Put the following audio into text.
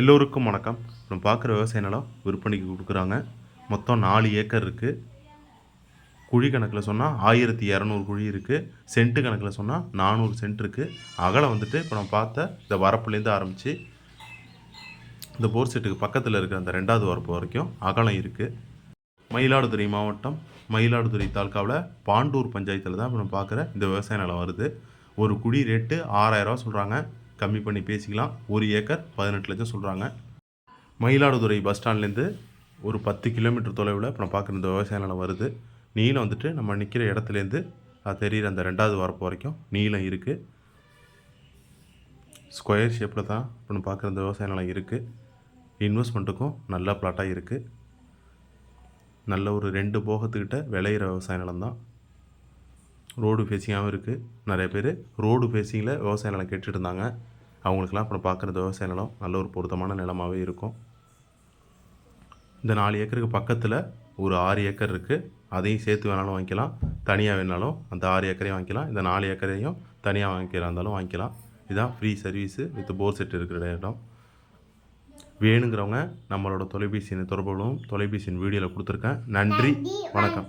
எல்லோருக்கும் வணக்கம். நம்ம பார்க்குற விவசாய நிலம் விற்பனைக்கு கொடுக்குறாங்க. மொத்தம் நாலு ஏக்கர் இருக்குது குழி கணக்கில் சொன்னால் ஆயிரத்தி இரநூறு குழி இருக்குது சென்ட்டு கணக்கில் சொன்னால் நானூறு சென்ட் இருக்குது அகலம் வந்துட்டு இப்போ நம்ம பார்த்த இந்த வரப்புலேருந்து ஆரம்பித்து இந்த போர் செட்டுக்கு பக்கத்தில் இருக்கிற அந்த ரெண்டாவது வரப்பு வரைக்கும் அகலம் இருக்குது மயிலாடுதுறை மாவட்டம் மயிலாடுதுறை தாலுக்காவில் பாண்டூர் பஞ்சாயத்தில் தான் இப்போ நம்ம பார்க்குற இந்த விவசாய நிலம் வருது. ஒரு குழி ரேட்டு ஆறாயிரரூவா சொல்கிறாங்க கம்மி பண்ணி பேசிக்கலாம். ஒரு ஏக்கர் பதினெட்டு லட்சம் சொல்கிறாங்க மயிலாடுதுறை பஸ் ஸ்டாண்ட்லேருந்து ஒரு பத்து கிலோமீட்டர் தொலைவில் இப்போ நான் பார்க்குற இந்த விவசாய நிலம் வருது. நீளம் வந்துட்டு நம்ம நிற்கிற இடத்துலேருந்து அது தெரிகிற அந்த ரெண்டாவது வரப்பு வரைக்கும் நீளம் இருக்குது ஸ்கொயர் ஷேப்பில் தான் இப்போ நம்ம பார்க்குற இந்த விவசாய நிலம் இருக்குது இன்வெஸ்ட்மெண்ட்டுக்கும் நல்ல பிளாட்டாக இருக்குது நல்ல ஒரு ரெண்டு போகத்துக்கிட்ட விளையிற விவசாய நிலம் தான். ரோடு ஃபேஸிங்காகவும் இருக்குது நிறைய பேர் ரோடு ஃபேஸிங்கில் விவசாய நிலம் கேட்டுட்டு இருந்தாங்க அவங்களுக்கெல்லாம் இப்போ பார்க்குறது விவசாய நிலம் நல்ல ஒரு பொருத்தமான நிலமாகவே இருக்கும். இந்த நாலு ஏக்கருக்கு பக்கத்தில் ஒரு ஆறு ஏக்கர் இருக்குது அதையும் சேர்த்து வேணாலும் வாங்கிக்கலாம். தனியாக வேணாலும் அந்த ஆறு ஏக்கரையும் வாங்கிக்கலாம். இந்த நாலு ஏக்கரையும் தனியாக வாங்கிக்கிறா இருந்தாலும் வாங்கிக்கலாம். இதுதான் free service with four set இருக்கிற இடம். வேணுங்கிறவங்க நம்மளோட தொலைபேசியின் தொடர்புகளும் தொலைபேசியின் வீடியோவில் கொடுத்துருக்கேன். நன்றி. வணக்கம்.